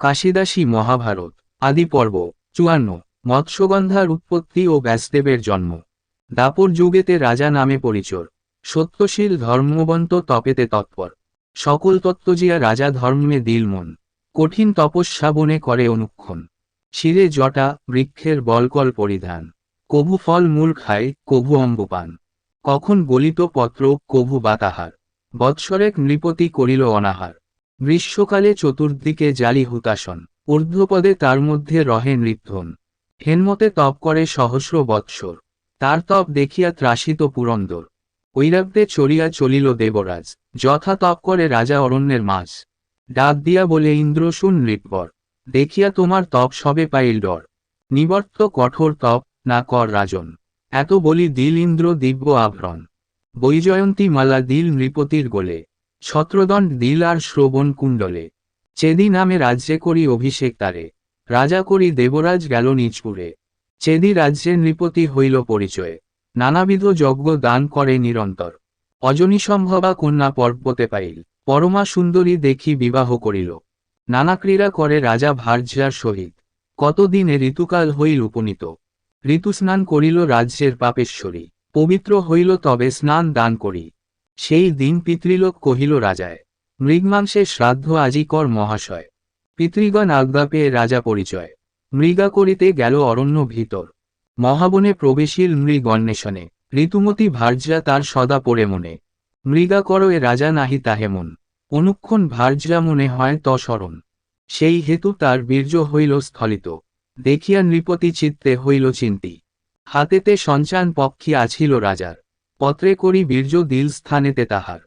কাশিদাসী মহাভারত, আদি পর্ব, চুয়ান্ন, মৎস্যগন্ধার উৎপত্তি ও ব্যাসদেবের জন্ম। দাপর যুগেতে রাজা নামে পরিচর। সত্যশীল ধর্মবন্ত তপেতে তৎপর। সকল তত্ত্বজিয়া রাজা ধর্মে দিল মন। কঠিন তপস্যা বনে করে অনুক্ষণ। শিরে জটা, বৃক্ষের বলকল পরিধান। কভু ফল মূল খায়, কভু অম্বপান। কখন গলিত পত্র, কভু বাতাহার। বৎসরেক নৃপতি করিল অনাহার। গ্রীষ্মকালে চতুর্দিকে জালি হুতাসন ঊর্ধ্বপদে তার মধ্যে রহে নৃত্যন। হেনমতে তপ করে সহস্র বৎসর, তার তপ দেখিয়া ত্রাসিত পুরন্দর। ঐরাব্দে চড়িয়া চলিল দেবরাজ, যথা তপ করে রাজা অরণ্যের মাঝ। ডাক দিয়া বলে, ইন্দ্র, শুন নৃপবর দেখিয়া তোমার তপ সবে পাইল ডর। নিবর্ত কঠোর তপ না কর রাজন। এত বলি দিল ইন্দ্র দিব্য আভরণ। বৈজয়ন্তী মালা দিল নৃপতির গোলে। ছত্রদণ্ড দিল আর শ্রবণ কুণ্ডলে। চেদি নামে রাজ্যে করি অভিষেক তারে। রাজা করি দেবরাজ গেল নিজপুরে চেদি রাজ্যের নৃপতি হইল পরিচয়ে। নানাবিধ যজ্ঞ দান করে নিরন্তর। অজনী সম্ভবা কন্যা পর্বতে পাইল। পরমা সুন্দরী দেখি বিবাহ করিল। নানা ক্রীড়া করে রাজা ভার্যার সহিত। কতদিনে ঋতুকাল হইল উপনীত। ঋতুস্নান করিল রাজ্যের পাপেশ্বরী। পবিত্র হইল তবে স্নান দান করি। সেই দিন পিতৃলোক কহিল, রাজায় মৃগমাংসে শ্রাদ্ধ আজি কর মহাশয়। পিতৃগণ আজ্ঞা পেয়ে রাজা পরিচয়। মৃগা করিতে গেল অরণ্য ভিতর। মহাবনে প্রবেশীল মৃগ অন্বেষণে। ঋতুমতি ভার্যা তার সদা পড়ে মনে। মৃগা করো এ রাজা নাহি তাহে মন। অনুক্ষণ ভার্যা মনে হয় ত স্মরণ। সেই হেতু তার বীর্য হইল স্থলিত। দেখিয়া নৃপতি চিত্তে হইল চিন্তি। হাতেতে সঞ্চান পক্ষী আছিল রাজার। পত্রে করি বীর্য দিল স্থানেতে তাহার।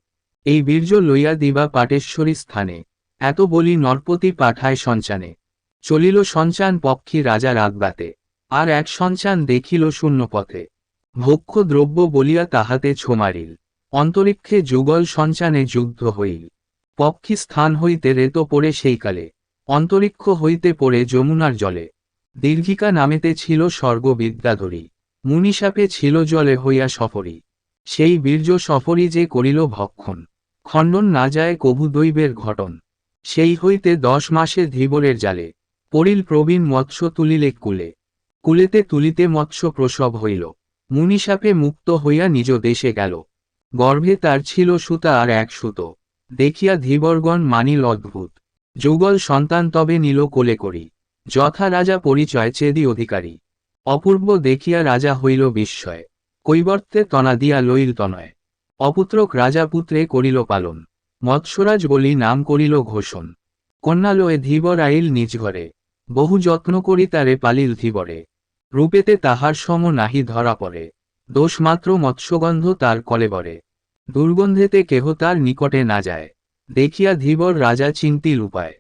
এই বীর্য লইয়া দিবা পাটেশ্বরী স্থানে। এত বলি নরপতি পাঠায় সঞ্চানে। চলিল সঞ্চান পক্ষী রাজা আজ্ঞাতে আর এক সঞ্চান দেখিল শূন্য পথে ভক্ষ দ্রব্য বলিয়া তাহাতে ছোমারিল। অন্তরিক্ষে যুগল সঞ্চানে যুদ্ধ হইল। পক্ষী স্থান হইতে রেত পড়ে সেইকালে। অন্তরিক্ষ হইতে পড়ে যমুনার জলে। দীর্ঘিকা নামেতে ছিল স্বর্গ বিদ্যাধরী মুনিসাপে ছিল জলে হইয়া সফরী। সেই বীর্য সফরই যে করিল ভক্ষণ। খণ্ডন না যায় কভু দৈবের ঘটন। সেই হইতে দশ মাসে ধীবরের জালে। পড়িল প্রবীণ মৎস্য তুলিলে কুলে। কুলেতে তুলিতে মৎস্য প্রসব হইল। মুনিসাপে মুক্ত হইয়া নিজ দেশে গেল। গর্ভে তার ছিল সুতা আর এক সুতো। দেখিয়া ধীবরগণ মানিল অদ্ভুত। যুগল সন্তান তবে নিল কোলে করি। যথা রাজা পরিচয় চেদি অধিকারী। অপূর্ব দেখিয়া রাজা হইল বিস্ময়। কৈবর্তে তনা দিয়া লইল তনয়। অপুত্রক রাজা পুত্রে করিল পালন। মৎস্যরাজ বলি নাম করিল ঘোষণ। কন্যালয়ে ধীবর আইল নিজ ঘরে। বহু যত্ন করি তারে পালিল ধীবরে। রূপেতে তাহার সম নাহি ধরা পড়ে। দোষ মাত্র মৎস্যগন্ধ তার কলেবরে দুর্গন্ধেতে কেহ তার নিকটে না যায়। দেখিয়া ধীবর রাজা চিন্তিল উপায়।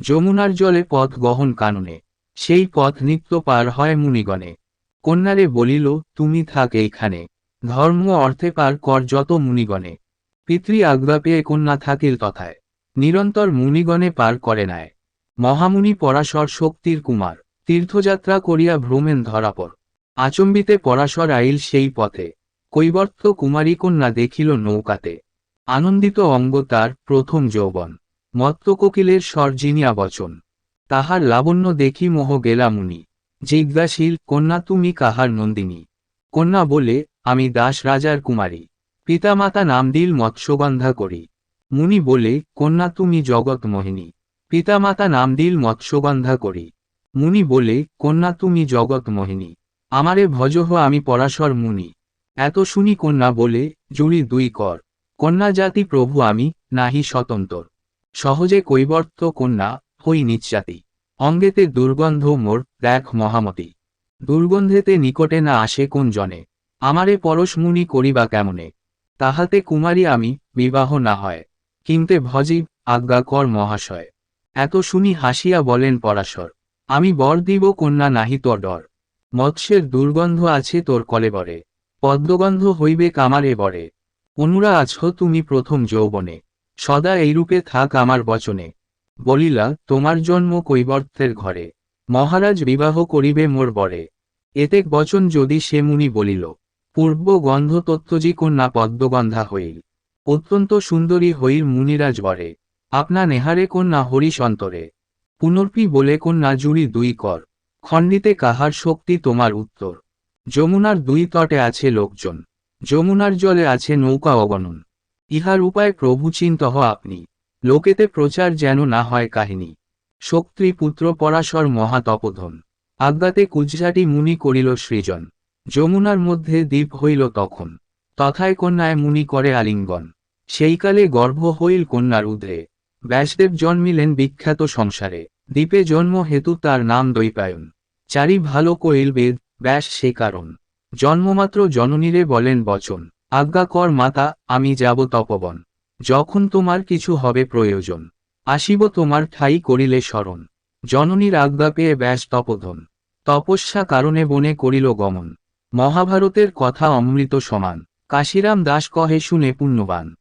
যমুনার জলে পথ গহন কাননে। সেই পথ নিত্য পার হয় মুনিগণে। কন্যারে বলিল, তুমি থাক এইখানে। ধর্ম অর্থে পার কর যত মুনিগণে। পিতৃ আজ্ঞা পেয়ে কন্যা থাকিল তথায়। নিরন্তর মুনিগণে পার করে নেয় মহামুনি পরাশর শক্তির কুমার। তীর্থযাত্রা করিয়া ভ্রমেন ধরাপর। আচম্বিতে পরাশর আইল সেই পথে। কৈবর্ত কুমারী কন্যা দেখিল নৌকাতে। আনন্দিত অঙ্গ তার প্রথম যৌবন। মত্ত কোকিলের সর্জিনিয়া বচন তাহার লাবণ্য দেখি মোহ গেলা মুনি। জিজ্ঞাসীল, কন্যা, তুমি কাহার নন্দিনী? কন্যা বলে, আমি দাস রাজার কুমারী। পিতামাতা নাম দিল মৎস্যগন্ধা করি। মুনি বলে, কন্যা, তুমি জগৎ মোহিনী। পিতামাতা নাম দিল মৎস্যগন্ধা করি। মুনি বলে, কন্যা, তুমি জগৎ মোহিনী। আমারে ভজহ, আমি পরাশর মুনি। এত শুনি কন্যা বলে, জুড়ি দুই কর। কন্যা জাতি প্রভু আমি, নাহি স্বতন্ত্র। সহজে কৈবর্ত কন্যা, হই নিচ্জাতি অঙ্গেতে দুর্গন্ধ মোর দেখ মহামতি। দুর্গন্ধেতে নিকটে না আসে কোন জনে? আমারে পরশমুনি করিবা কেমনে? তাহাতে কুমারী আমি, বিবাহ না হয়। কিনতে ভজিব আজ্ঞা কর মহাশয়। এত শুনি হাসিয়া বলেন পরাশর, আমি বর দিব কন্যা নাহি তোর ডর। মৎস্যের দুর্গন্ধ আছে তোর কলেবরে পদ্মগন্ধ হইবে কামারে বরে। অনুরা আছো তুমি প্রথম যৌবনে। সদা এইরূপে থাক আমার বচনে। বলিলা, তোমার জন্ম কৈবর্তের ঘরে। মহারাজ বিবাহ করিবে মোর বরে। এতেক বচন যদি সে মুনি বলিল। পূর্ব গন্ধ তত্ত্বজি কন্যা পদ্মগন্ধা হইল। অত্যন্ত সুন্দরী হইল মুনিরাজ বরে। আপনা নেহারে কন্যা হরিশ অন্তরে। পুনর্পি বলে কন্যা জুড়ি দুই কর। খণ্ডিতে কাহার শক্তি তোমার উত্তর। যমুনার দুই তটে আছে লোকজন। যমুনার জলে আছে নৌকা অগণন। ইহার উপায় প্রভু চিন্তহ আপনি। লোকেতে প্রচার যেন না হয় কাহিনী। শক্তি পুত্র পরাশর মহাতপধন। আজ্ঞাতে কুজরাটি মুনি করিল সৃজন। যমুনার মধ্যে দ্বীপ হইল তখন। তথায় কন্যায় মুনি করে আলিঙ্গন। সেইকালে গর্ভ হইল কন্যার উদ্রে ব্যাসদেব জন্মিলেন বিখ্যাত সংসারে। দ্বীপে জন্ম হেতু তার নাম দৈপায়ন। চারি ভালো কইল বেদ, ব্যাস সে কারণ। জন্মমাত্র জননীরে বলেন বচন, আজ্ঞা কর মাতা, আমি যাব তপবন। যখন তোমার কিছু হবে প্রয়োজন, আসিব তোমার ঠাই করিলে স্মরণ। জননীর আজ্ঞা পেয়ে ব্যাস তপোধন। তপস্যা কারণে বনে করিল গমন। মহাভারতের কথা অমৃত সমান। কাশিরাম দাস কহে শুনে পুণ্যবান।